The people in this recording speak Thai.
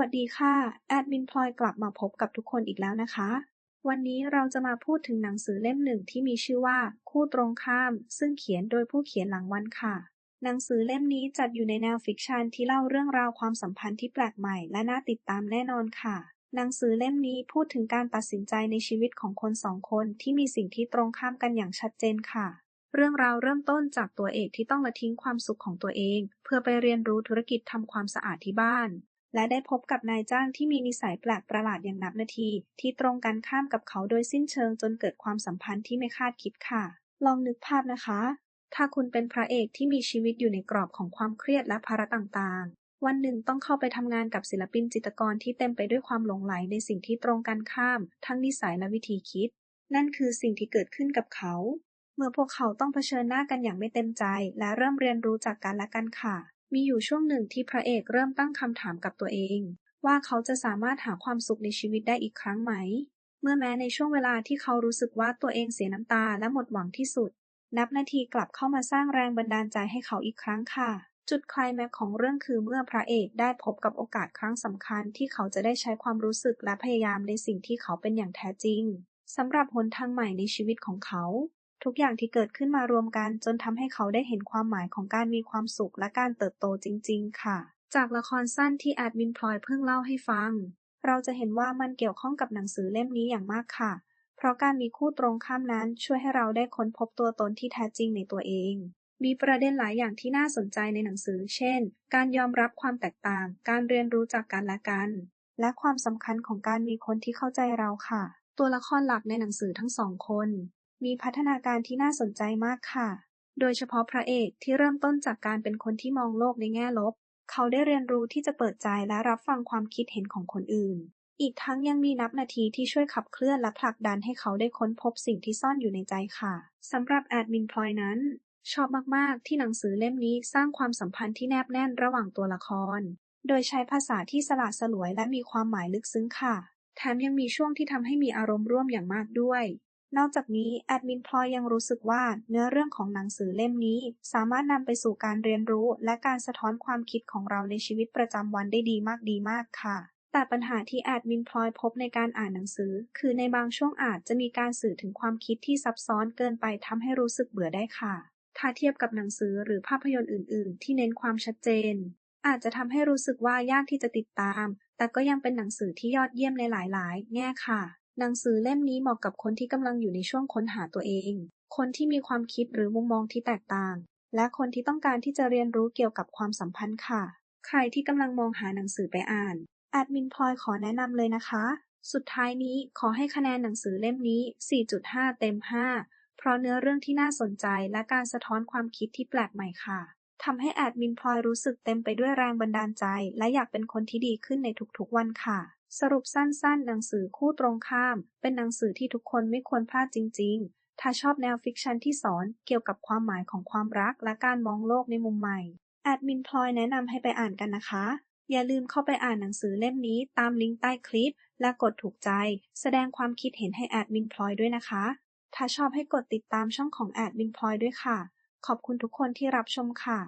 วัสดีค่ะ แอดมินพลอยกลับมาพบกับทุกคนอีกแล้วนะคะ วันนี้เราจะมาพูดถึงหนังสือเล่มหนึ่งที่มีชื่อว่า คู่ตรงข้าม ซึ่งเขียนโดยผู้เขียนหลังวันค่ะ หนังสือเล่มนี้จัดอยู่ในแนวฟิกชันที่เล่าเรื่องราวความสัมพันธ์ที่แปลกใหม่และน่าติดตามแน่นอนค่ะ หนังสือเล่มนี้พูดถึงการตัดสินใจในชีวิตของคนสองคนที่มีสิ่งที่ตรงข้ามกันอย่างชัดเจนค่ะเรื่องราวเริ่มต้นจากตัวเอกที่ต้องละทิ้งความสุขของตัวเอง เพื่อไปเรียนรู้ธุรกิจทำความสะอาดที่บ้าน และได้พบกับนายจ้างที่มีนิสัยแปลกประหลาดอย่างนับนาที ที่ตรงกันข้ามกับเขาโดยสิ้นเชิงจนเกิดความสัมพันธ์ที่ไม่คาดคิดค่ะ ลองนึกภาพนะคะ ถ้าคุณเป็นพระเอกที่มีชีวิตอยู่ในกรอบของความเครียดและภาระต่างๆ วันหนึ่งต้องเข้าไปทำงานกับศิลปินจิตรกรที่เต็มไปด้วยความหลงใหลในสิ่งที่ตรงกันข้าม ทั้งนิสัยและวิธีคิด นั่นคือสิ่งที่เกิดขึ้นกับเขาเมื่อพวกเขาต้องเผชิญหน้ากันอย่างไม่เต็มใจ และเริ่มเรียนรู้จากกันและกันค่ะ มีอยู่ช่วงหนึ่งที่พระเอกเริ่มตั้งคำถามกับตัวเอง ว่าเขาจะสามารถหาความสุขในชีวิตได้อีกครั้งไหม เมื่อแม้ในช่วงเวลาที่เขารู้สึกว่าตัวเองเสียน้ำตาและหมดหวังที่สุด นับนาทีกลับเข้ามาสร้างแรงบันดาลใจให้เขาอีกครั้งค่ะ จุดคลายแม็กของเรื่องคือเมื่อพระเอกได้พบกับโอกาสครั้งสำคัญที่เขาจะได้ใช้ความรู้สึกและพยายามในสิ่งที่เขาเป็นอย่างแท้จริงสำหรับหนทางใหม่ในชีวิตของเขา ทุกอย่างที่เกิดขึ้นมารวมกัน จนทำให้เขาได้เห็นความหมายของการมีความสุขและการเติบโตจริง ๆ ค่ะ จากละครสั้นที่แอดมินพลอยเพิ่งเล่าให้ฟัง เราจะเห็นว่ามันเกี่ยวข้องกับหนังสือเล่มนี้อย่างมากค่ะ เพราะการมีคู่ตรงข้ามนั้นช่วยให้เราได้ค้นพบตัวตนที่แท้จริงในตัวเอง มีประเด็นหลายอย่างที่น่าสนใจในหนังสือ เช่น การยอมรับความแตกต่าง การเรียนรู้จากกันและกัน และความสำคัญของการมีคนที่เข้าใจเราค่ะ ตัวละครหลักในหนังสือทั้งสองคน มีพัฒนาการที่น่าสนใจมากค่ะ โดยเฉพาะพระเอกที่เริ่มต้นจากการเป็นคนที่มองโลกในแง่ลบ เขาได้เรียนรู้ที่จะเปิดใจและรับฟังความคิดเห็นของคนอื่น อีกทั้งยังมีนับนาทีที่ช่วยขับเคลื่อนและผลักดันให้เขาได้ค้นพบสิ่งที่ซ่อนอยู่ในใจค่ะสำหรับแอดมินพลอยนั้น ชอบมากๆ ที่หนังสือเล่มนี้สร้างความสัมพันธ์ที่แนบแน่นระหว่างตัวละคร โดยใช้ภาษาที่สละสลวยและมีความหมายลึกซึ้งค่ะแถมยังมีช่วงที่ทำให้มีอารมณ์ร่วมอย่างมากด้วย นอกจากนี้แอดมินพลอยยังรู้สึกว่าเนื้อเรื่องของหนังสือเล่มนี้ สามารถนำไปสู่การเรียนรู้และการสะท้อนความคิดของเราในชีวิตประจำวันได้ดีมากดีมากค่ะ แต่ปัญหาที่แอดมินพลอยพบในการอ่านหนังสือ คือในบางช่วงอาจจะมีการสื่อถึงความคิดที่ซับซ้อนเกินไปทำให้รู้สึกเบื่อได้ค่ะ ถ้าเทียบกับหนังสือหรือภาพยนตร์อื่น ๆ ที่เน้นความชัดเจน อาจจะทำให้รู้สึกว่ายากที่จะติดตาม แต่ก็ยังเป็นหนังสือที่ยอดเยี่ยมในหลาย ๆ แง่ค่ะ หนังสือเล่มนี้เหมาะกับคนที่กำลังอยู่ในช่วงค้นหาตัวเอง คนที่มีความคิดหรือมุมมองที่แตกต่าง และคนที่ต้องการที่จะเรียนรู้เกี่ยวกับความสัมพันธ์ค่ะ ใครที่กำลังมองหาหนังสือไปอ่านแอดมินพลอยขอแนะนำเลยนะคะ สุดท้ายนี้ขอให้คะแนนหนังสือเล่มนี้ 4.5 เต็ม 5 เพราะเนื้อเรื่องที่น่าสนใจและการสะท้อนความคิดที่แปลกใหม่ค่ะทำให้แอดมินพลอยรู้สึกเต็มไปด้วยแรงบันดาลใจ และอยากเป็นคนที่ดีขึ้นในทุกๆวันค่ะ สรุปสั้นๆ หนังสือคู่ตรงข้าม เป็นหนังสือที่ทุกคนไม่ควรพลาดจริง ๆ ถ้าชอบแนวฟิกชันที่สอนเกี่ยวกับความหมายของความรักและการมองโลกในมุมใหม่แอดมินพลอยแนะนำให้ไปอ่านกันนะคะ อย่าลืมเข้าไปอ่านหนังสือเล่มนี้ตามลิงก์ใต้คลิป และกดถูกใจ แสดงความคิดเห็นให้แอดมินพลอยด้วยนะคะ ถ้าชอบให้กดติดตามช่องของแอดมินพลอยด้วยค่ะ ขอบคุณทุกคนที่รับชมค่ะ